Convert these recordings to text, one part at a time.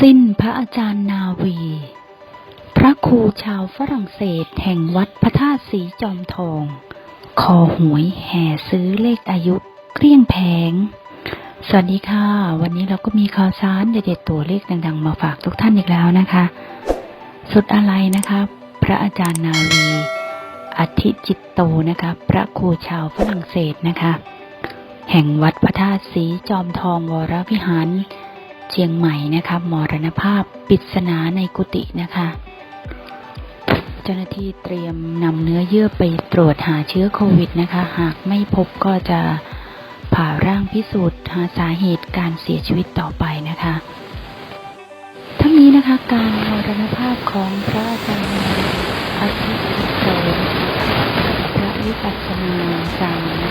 สิ้นพระอาจารย์นาวี พระครูชาวฝรั่งเศสแห่งวัดพระธาตุสีจอมทอง คอหวยแห่ซื้อเลขอายุเกลี้ยงแผง สวัสดีค่ะ วันนี้เราก็มีข่าวสารเด็ดๆตัวเลขดังๆ มาฝากทุกท่านอีกแล้วนะคะ สุดอะไรนะคะ พระอาจารย์นาวี อธิจิตโตนะคะ พระครูชาวฝรั่งเศสนะคะ แห่งวัดพระธาตุสีจอมทองวรวิหาร เชียงใหม่นะคะมรณภาพปริศนาในกุฏินะคะ เจ้าหน้าที่เตรียมนำเนื้อเยื่อไปตรวจหาเชื้อโควิดนะคะ หากไม่พบก็จะผ่าร่างพิสูจน์หาสาเหตุการเสียชีวิตต่อไปนะคะ ทั้งนี้นะคะการมรณภาพของพระอาจารย์อาทิตย์โสพระวิปัสสนาจารย์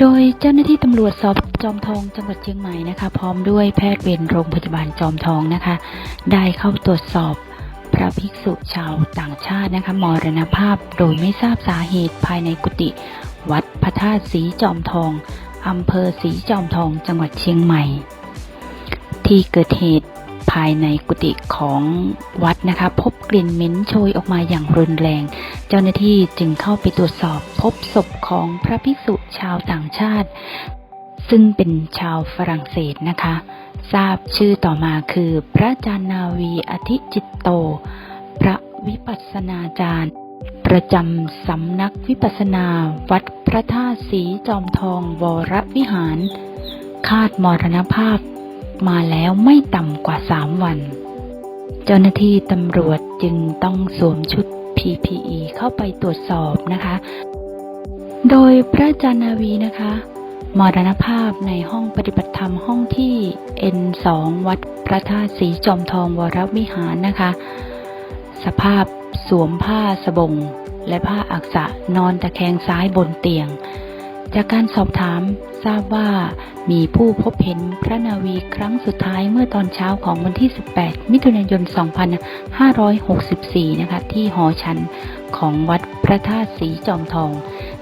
โดยเจ้าหน้าที่ตำรวจสอบจอมทองจังหวัดเชียงใหม่นะคะ พร้อมด้วยแพทย์เวรโรงพยาบาลจอมทองนะคะ ได้เข้าตรวจสอบพระภิกษุชาวต่างชาตินะคะมรณภาพโดยไม่ทราบสาเหตุภายในกุฏิวัดพระธาตุสีจอมทองอำเภอสีจอมทองจังหวัดเชียงใหม่ ที่เกิดเหตุ ภายในกุฏิของวัดนะคะ พบกลิ่นเหม็นโชยออกมาอย่างรุนแรง เจ้าหน้าที่จึงเข้าไปตรวจสอบพบศพของพระภิกษุชาวต่างชาติ ซึ่งเป็นชาวฝรั่งเศสนะคะ ทราบชื่อต่อมาคือพระจารนาวีอธิจิตโต พระวิปัสสนาจารย์ประจำสำนักวิปัสสนาวัดพระธาตุสีจอมทองวรวิหาร คาดมรณภาพ มาแล้วไม่ต่ำกว่า3วัน เจ้าหน้าที่ตำรวจจึงต้องสวมชุด PPE เข้าไปตรวจสอบนะคะ โดยพระจารย์นาวีนะคะมรณภาพในห้องปฏิบัติธรรมห้องที่ N2 วัดพระธาตุสีจอมทองวรวิหารนะคะ สภาพสวมผ้าสบง และผ้าอักษะนอนตะแคงซ้ายบนเตียง จากการสอบถามทราบว่ามีผู้พบเห็นพระนาวีครั้งสุดท้ายเมื่อตอนเช้าของวันที่ 18 มิถุนายน 2564 นะคะ ที่หอชันของวัดพระธาตุสีจอมทอง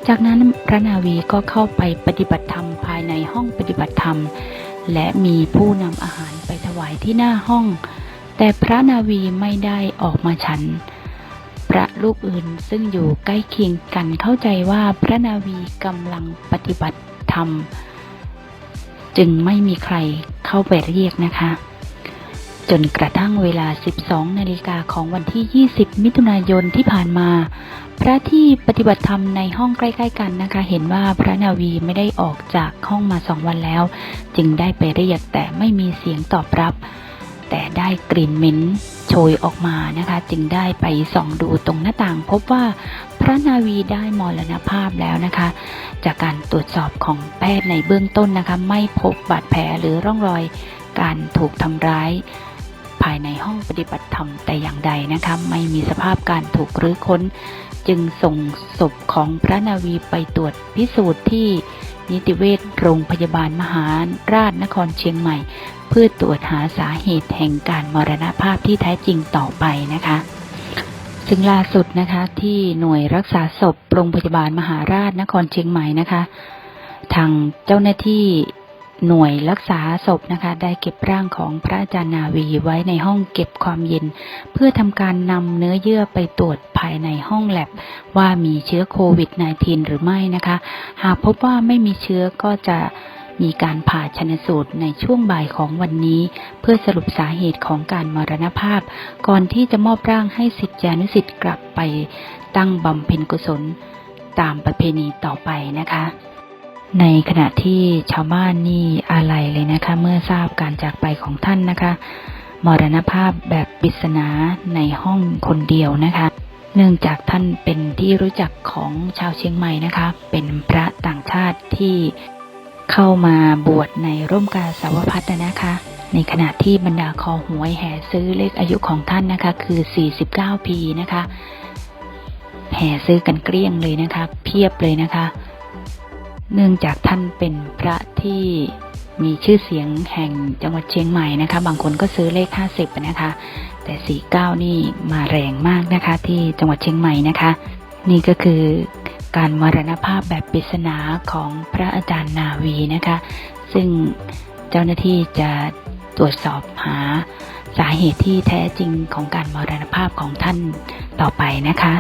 จากนั้นพระนาวีก็เข้าไปปฏิบัติธรรมภายในห้องปฏิบัติธรรม และมีผู้นำอาหารไปถวายที่หน้าห้อง แต่พระนาวีไม่ได้ออกมาฉัน พระรูปอื่นซึ่งอยู่ใกล้เคียงกันเข้าใจว่าพระนาวีกำลังปฏิบัติธรรม จึงไม่มีใครเข้าไปเรียกนะคะ จนกระทั่งเวลา 12 นาฬิกาของวันที่ 20 มิถุนายนที่ผ่านมา พระที่ปฏิบัติธรรมในห้องใกล้ ๆ กันนะคะ เห็นว่าพระนาวีไม่ได้ออกจากห้องมาสองวันแล้ว จึงได้ไปเรียกแต่ไม่มีเสียงตอบรับ แต่ได้กลิ่นเหม็นโชยออกมานะคะ จึงได้ไปส่องดูตรงหน้าต่าง พบว่าพระนาวีได้มรณภาพแล้วนะคะ จากการตรวจสอบของแพทย์ในเบื้องต้นนะคะ ไม่พบบาดแผลหรือร่องรอยการถูกทำร้ายภายในห้องปฏิบัติธรรมแต่อย่างใดนะคะไม่มีสภาพการถูกรื้อค้น จึงส่งศพของพระนาวีไปตรวจพิสูจน์ที่ นิติเวชโรงพยาบาลมหาราชนครเชียงใหม่ เพื่อตรวจหาสาเหตุแห่งการมรณภาพที่แท้จริงต่อไปนะคะซึ่งล่าสุดนะคะที่หน่วยรักษาศพโรงพยาบาลมหาราชนครเชียงใหม่นะคะ ทางเจ้าหน้าที่ หน่วยรักษาศพนะคะ ได้เก็บร่างของพระอาจารย์นาวีไว้ในห้องเก็บความเย็น เพื่อทำการนำเนื้อเยื่อไปตรวจภายในห้องแลบว่ามีเชื้อโควิด -19 หรือไม่นะคะ หากพบว่าไม่มีเชื้อก็จะมีการผ่าชนสูตรในช่วงบ่ายของวันนี้ เพื่อสรุปสาเหตุของการมรณภาพ ก่อนที่จะมอบร่างให้สิทธิานุสิทธิ์กลับไปตั้งบำเพ็ญกุศล ตามประเพณีต่อไปนะคะ ในขณะที่ชาวบ้านนี่อะไรเลยนะคะ เมื่อทราบการจากไปของท่านนะคะ มรณภาพแบบปริศนาในห้องคนเดียวนะคะ เนื่องจากท่านเป็นที่รู้จักของชาวเชียงใหม่นะคะ เป็นพระต่างชาติที่เข้ามาบวชในร่มกาสาวพัฒน์นะคะ ในขณะที่บรรดาคอหวยแห่ซื้อเลขอายุของท่านนะคะ คือ 49 ปีนะคะ แห่ซื้อกันเกลี้ยงเลยนะคะ เพียบเลยนะคะ เนื่องจากท่านเป็นพระที่มีชื่อเสียงแห่งจังหวัดเชียงใหม่นะคะ บางคนก็ซื้อเลข 50 นะคะ แต่ 49 นี่มาแรงมากนะคะ ที่จังหวัดเชียงใหม่นะคะ นี่ก็คือการมรณภาพแบบปริศนาของพระอาจารย์นาวีนะคะ ซึ่งเจ้าหน้าที่จะตรวจสอบหาสาเหตุที่แท้จริงของการมรณภาพของท่านต่อไปนะคะ